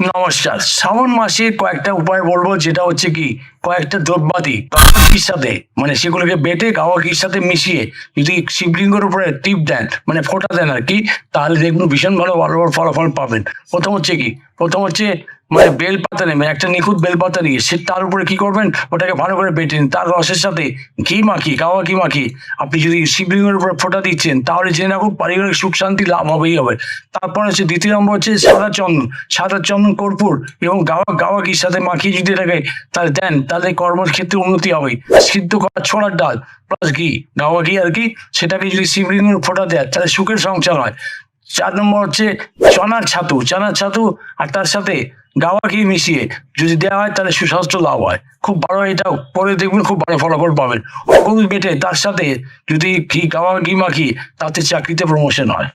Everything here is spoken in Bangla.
নমস্কার। শ্রাবণ মাসে কয়েকটা উপায় বলব, যেটা হচ্ছে কি, কয়েকটা দ্রব্যাদি সাথে মানে সেগুলোকে বেটে গাওয়া গাওয়াকির সাথে মিশিয়ে, যদি শিবলিঙ্গের উপরে টিপ দেন মানে ফোটা দেন আর কি, তাহলে দেখুন ভীষণ ভালো ভালো ফলাফল পাবেন। প্রথম হচ্ছে কি, প্রথম হচ্ছে মানে বেল বেলপাতা নেবেন একটা নিখুঁত বেল বেলপাতা নিয়ে সে তার উপরে কি করবেন? ওটাকে ভালো করে বেটে নিন। তার রসের সাথে ঘি মাখি গাওয়া ঘি মাখি আপনি যদি শিবলিঙ্গের উপরে ফোঁটা দিচ্ছেন, তাহলে জেনে রাখুন পারিবারিক সুখ শান্তি লাভ হবেই হবে। তারপর হচ্ছে দ্বিতীয় নম্বর হচ্ছে সাদা চন্দন। সাদা চন্দন কর্পূর এবং গাওয়া গাওয়া ঘির সাথে মাখিয়ে যদি এটাকে তাহলে দেন, তাহলে কর্মক্ষেত্রে উন্নতি হবে। সিদ্ধ করা ছোলার ডাল প্লাস ঘি, গাওয়া ঘি আর কি, সেটাকে যদি শিবলিঙ্গের ফোঁটা দেয়, তাহলে সুখের সংসার হয়। চার নম্বর হচ্ছে চনার ছাতু। চনার ছাতু আর তার সাথে গাওয়া ঘি মিশিয়ে যদি দেওয়া হয় তাহলে সুস্বাস্থ্য লাভ হয়। খুব ভালো এটা পরে দেখবেন খুব ভালো ফলাফল পাবেন। অকুল বেটে তার সাথে যদি ঘি গাওয়া ঘি মাখি তাতে চাকরিতে প্রমোশন হয়।